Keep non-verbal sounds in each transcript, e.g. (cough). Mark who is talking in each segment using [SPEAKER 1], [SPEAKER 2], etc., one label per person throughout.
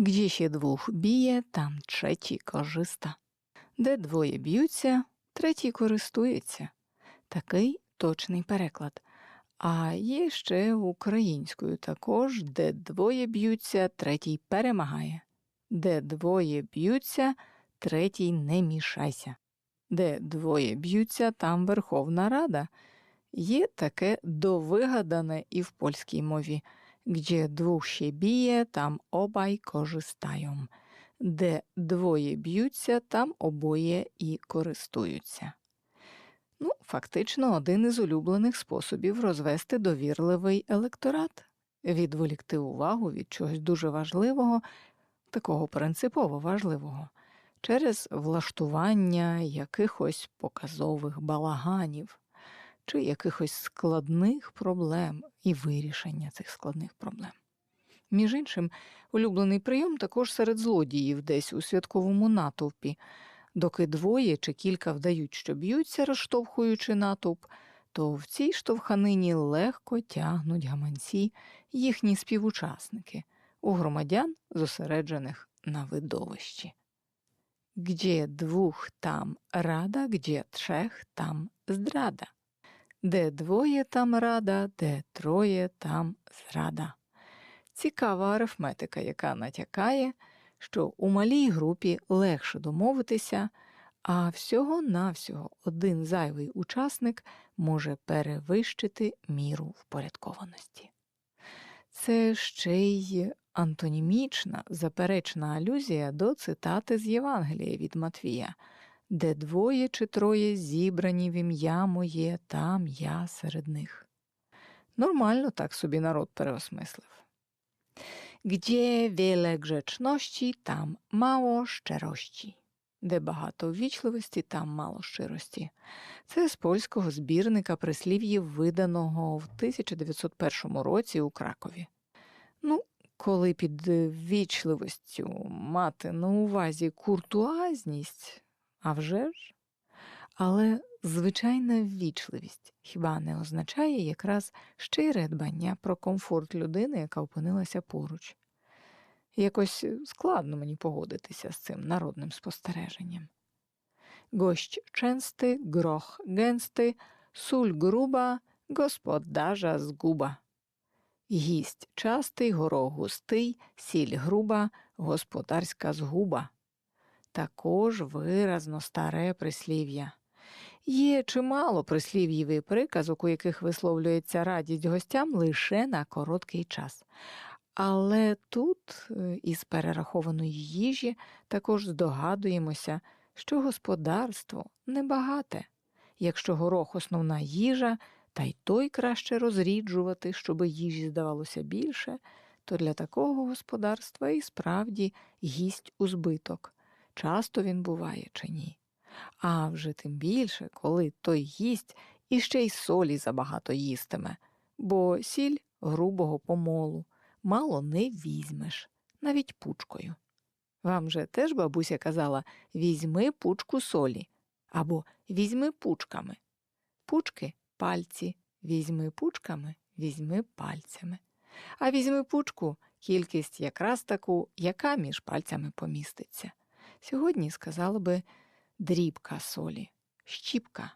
[SPEAKER 1] Gdzie się двох б'є, там третій кожиста. Де двоє б'ються, третій користується. Такий точний переклад. А є ще українською також, де двоє б'ються, третій перемагає. Де двоє б'ються, третій не мішайся. Де двоє б'ються, там Верховна Рада. Є таке довигадане і в польській мові. Gdzie dwóch się bije, tam obaj korzystają. Де двоє б'ються, там обоє і користуються. Ну, фактично, один із улюблених способів розвести довірливий електорат, відволікти увагу від чогось дуже важливого, такого принципово важливого, через влаштування якихось показових балаганів чи якихось складних проблем і вирішення цих складних проблем. Між іншим, улюблений прийом також серед злодіїв десь у святковому натовпі. Доки двоє чи кілька вдають, що б'ються, розштовхуючи натовп, то в цій штовханині легко тягнуть гаманці їхні співучасники у громадян, зосереджених на видовищі. Гдє двох там рада, гдє трех там здрада. Де двоє там рада, де троє там зрада. Цікава арифметика, яка натякає, що у малій групі легше домовитися, а всього-навсього один зайвий учасник може перевищити міру впорядкованості. Це ще й антонімічна заперечна алюзія до цитати з Євангелія від Матвія, де двоє чи троє зібрані в ім'я моє, там я серед них. Нормально так собі народ переосмислив. Gdzie wiele grzeczności, tam mało szczerości. Де багато ввічливості, там мало щирості. Це з польського збірника прислів'їв, виданого в 1901 році у Кракові. Ну, коли під ввічливостю мати на увазі куртуазність, а вже ж? Але звичайна ввічливість хіба не означає якраз щире дбання про комфорт людини, яка опинилася поруч. Якось складно мені погодитися з цим народним спостереженням. Гоść częsty, groch gęsty, суль груба, господаржа згуба. Гість частий, горох густий, сіль груба, господарська згуба. Також виразно старе прислів'я. Є чимало прислів'їв і приказок, у яких висловлюється радість гостям лише на короткий час. Але тут, е, із перерахованої їжі, також здогадуємося, що господарство небагате. Якщо горох основна їжа, та й той краще розріджувати, щоби їжі здавалося більше, то для такого господарства і справді гість у збиток. Часто він буває чи ні. А вже тим більше, коли той їсть іще й солі забагато їстиме, бо сіль грубого помолу мало не візьмеш, навіть пучкою. Вам же теж бабуся казала візьми пучку солі або візьми пучками. Пучки пальці, візьми пучками, візьми пальцями. А візьми пучку кількість якраз таку, яка між пальцями поміститься. Сьогодні сказали би дрібка солі, щіпка.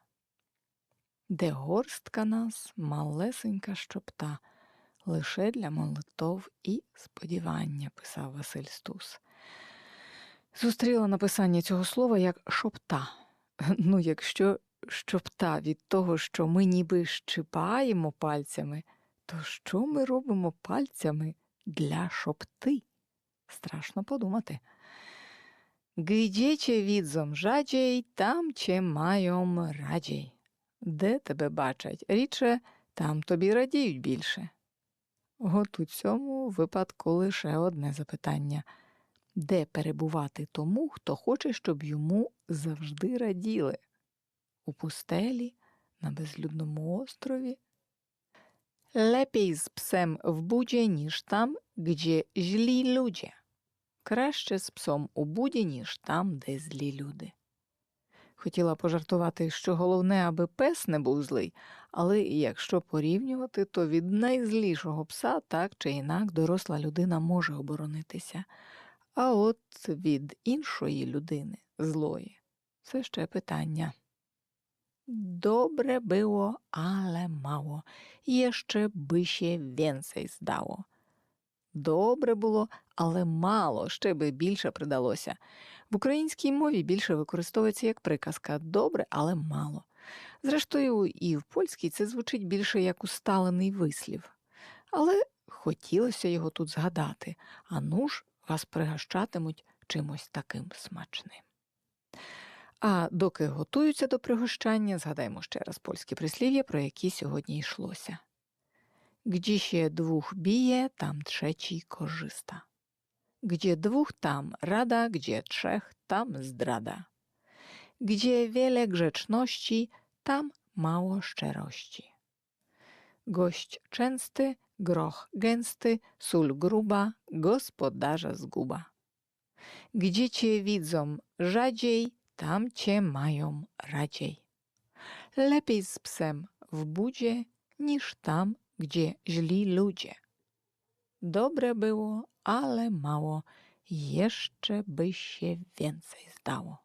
[SPEAKER 1] Де горстка нас, малесенька щопта, лише для молитов і сподівання, писав Василь Стус. Зустріла написання цього слова як шопта. (laughs) Ну, якщо щопта від того, що ми ніби щипаємо пальцями, то що ми робимо пальцями для шопти? Страшно подумати. Cię widzą rzadziej, там cię mają радій. Де тебе бачать рідше, там тобі радіють більше. От у цьому випадку лише одне запитання де перебувати тому, хто хоче, щоб йому завжди раділи? У пустелі, на безлюдному острові? Lepiej з псем в буді, ніж там, gdzie źli ludzie. Краще з псом у буді, ніж там, де злі люди. Хотіла пожартувати, що головне, аби пес не був злий, але якщо порівнювати, то від найзлішого пса так чи інак доросла людина може оборонитися, А от від іншої людини злої це ще питання. Dobre było, ale mało. Jeszcze by się więcej zdało. Добре було, але мало, ще би більше придалося. В українській мові більше використовується як приказка добре, але мало. Зрештою, і в польській це звучить більше як усталений вислів. Але хотілося його тут згадати, а ну ж вас пригощатимуть чимось таким смачним. А доки готуються до пригощання, згадаємо ще раз польські прислів'я, про які сьогодні йшлося. Gdzie się dwóch bije, tam trzeci korzysta. Gdzie dwóch, tam rada, gdzie trzech, tam zdrada. Gdzie wiele grzeczności, tam mało szczerości. Gość częsty, groch gęsty, sól gruba, gospodarza zguba. Gdzie cię widzą rzadziej, tam cię mają radziej. Lepiej z psem w budzie, niż tam, gdzie źli ludzie. Dobre było, ale mało, jeszcze by się więcej zdało.